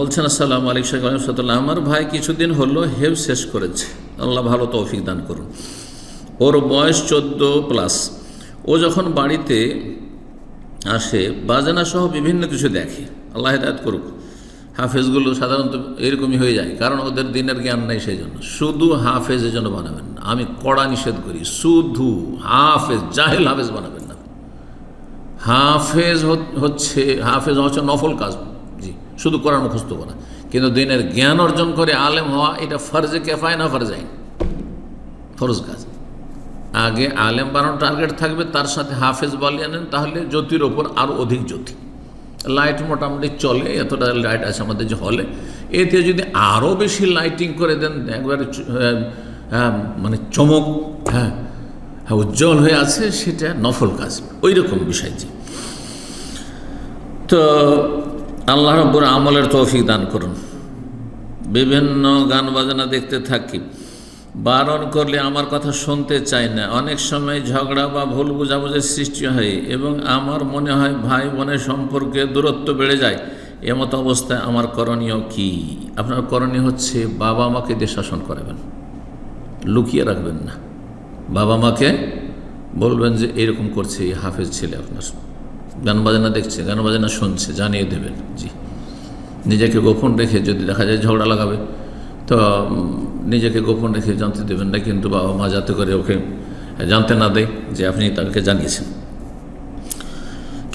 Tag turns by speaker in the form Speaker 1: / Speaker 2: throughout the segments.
Speaker 1: বলছেন, আসসালাম আলাইকুম, শেখ আমার ভাই কিছুদিন হলো হেভ শেষ করেছে। আল্লাহ ভালো তৌফিক দান করুন। ওর বয়স চোদ্দ প্লাস। ও যখন বাড়িতে আসে, বাজানা সহ বিভিন্ন কিছু দেখে। আল্লাহ হেদায়ত করুক। হাফেজগুলো সাধারণত এরকমই হয়ে যায়, কারণ ওদের দিনের জ্ঞান নেই সেই জন্য শুধু হাফেজের জন্য বানাবেন না। আমি কড়া নিষেধ করি, শুধু হাফেজ, জাহেল হাফেজ বানাবেন না। হাফেজ হচ্ছে হাফেজ হচ্ছে নফল কাজ। শুধু করার মুখস্থ করা। কিন্তু দিনের জ্ঞান অর্জন করে আলেম হওয়া, এটা ফরজে কেফায় না ফরজাইন ফরজ কাজ। আগে আলেম বানানোর টার্গেট থাকবে, তার সাথে হাফেজ বালিয়ে নেন, তাহলে জ্যোতির ওপর আরও অধিক জ্যোতি। লাইট মোটামুটি চলে, এতটা লাইট আছে আমাদের যে হলে এতে যদি আরও বেশি লাইটিং করে দেন, একবারে মানে চমক হ্যাঁ হ্যাঁ উজ্জ্বল হয়ে আছে, সেটা নফল কাজ। ওই রকম বিষয় যে। তো আল্লাহ রব্বুর আমলের তৌফিক দান করুন। বিভিন্ন গান বাজনা দেখতে থাকি। বারণ করলে আমার কথা শুনতে চাই না। অনেক সময় ঝগড়া বা ভুল বোঝাবুঝির সৃষ্টি হয় এবং আমার মনে হয় ভাই বোনের সম্পর্কে দূরত্ব বেড়ে যায়। এমতো অবস্থায় আমার করণীয় কি? আপনার করণীয় হচ্ছে বাবা মাকে দিয়ে শাসন করাবেন। লুকিয়ে রাখবেন না। বাবা মাকে বলবেন যে, এরকম করছে এই হাফেজ ছেলে আপনার। গান বাজনা দেখছে গান বাজনা শুনছে, জানিয়ে দেবেন জি। নিজেকে গোপন রেখে যদি দেখা যায় ঝগড়া লাগাবে, তো নিজেকে গোপন রেখে জানতে দেবেন না, কিন্তু বাবা মা যাতে করে ওকে জানতে না দেয় যে আপনি তাকে জানিয়েছেন।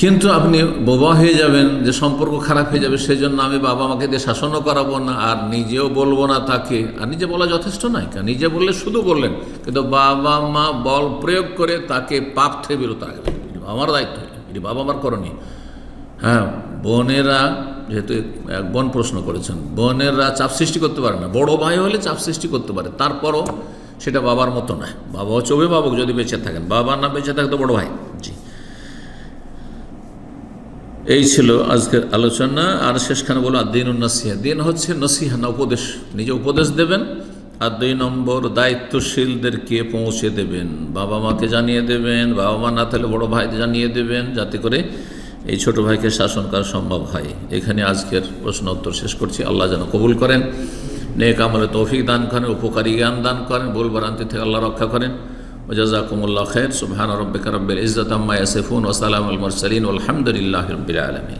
Speaker 1: কিন্তু আপনি বোবা হয়ে যাবেন, যে সম্পর্ক খারাপ হয়ে যাবে সেই জন্য আমি বাবা মাকে দিয়ে শাসনও করাবো না, আর নিজেও বলব না তাকে। আর নিজে বলা যথেষ্ট নয় কেন নিজে বললে শুধু বললেন কিন্তু বাবা মা বল প্রয়োগ করে তাকে পাপ থেকে বিরত রাখবেন। আমার দায়িত্ব। এটি বাবা মার করণীয় হ্যাঁ বোনেরা যেহেতু এক বোন প্রশ্ন করেছেন, বোনেরা চাপ সৃষ্টি করতে পারে না। বড় ভাই হলে চাপ সৃষ্টি করতে পারে, তারপরও সেটা বাবার মতো নয়। বাবা হচ্ছে অভিভাবক, যদি বেঁচে থাকেন। বাবা না বেঁচে থাকে তো বড় ভাই। জি। এই ছিল আজকের আলোচনা। আর শেষখানে বলো দিন নসিহা দিন হচ্ছে নসিহা, না উপদেশ? নিজে উপদেশ দেবেন। আর দুই নম্বর দায়িত্বশীলদেরকে পৌঁছে দেবেন? বাবা মাকে জানিয়ে দেবেন, বাবা মা না থাকলে বড়ো ভাইকে জানিয়ে দেবেন, যাতে করে এই ছোট ভাইকে শাসন করা সম্ভব হয়। এখানে আজকের প্রশ্ন উত্তর শেষ করছি। আল্লাহ যেন কবুল করেন। নেক আমলে তৌফিক দান করেন, উপকারী জ্ঞান দান করেন, ভুল বারান্তি থেকে আল্লাহ রক্ষা করেন। ওজাজাকুমুল্লাহ খের সুবহান রব্বিকা রব্বিল ইজ্জত আম্মা ইয়াসেফুন ওসালাম আলমর মুরসালিন। আলহামদুলিল্লাহ রাব্বিল আলমী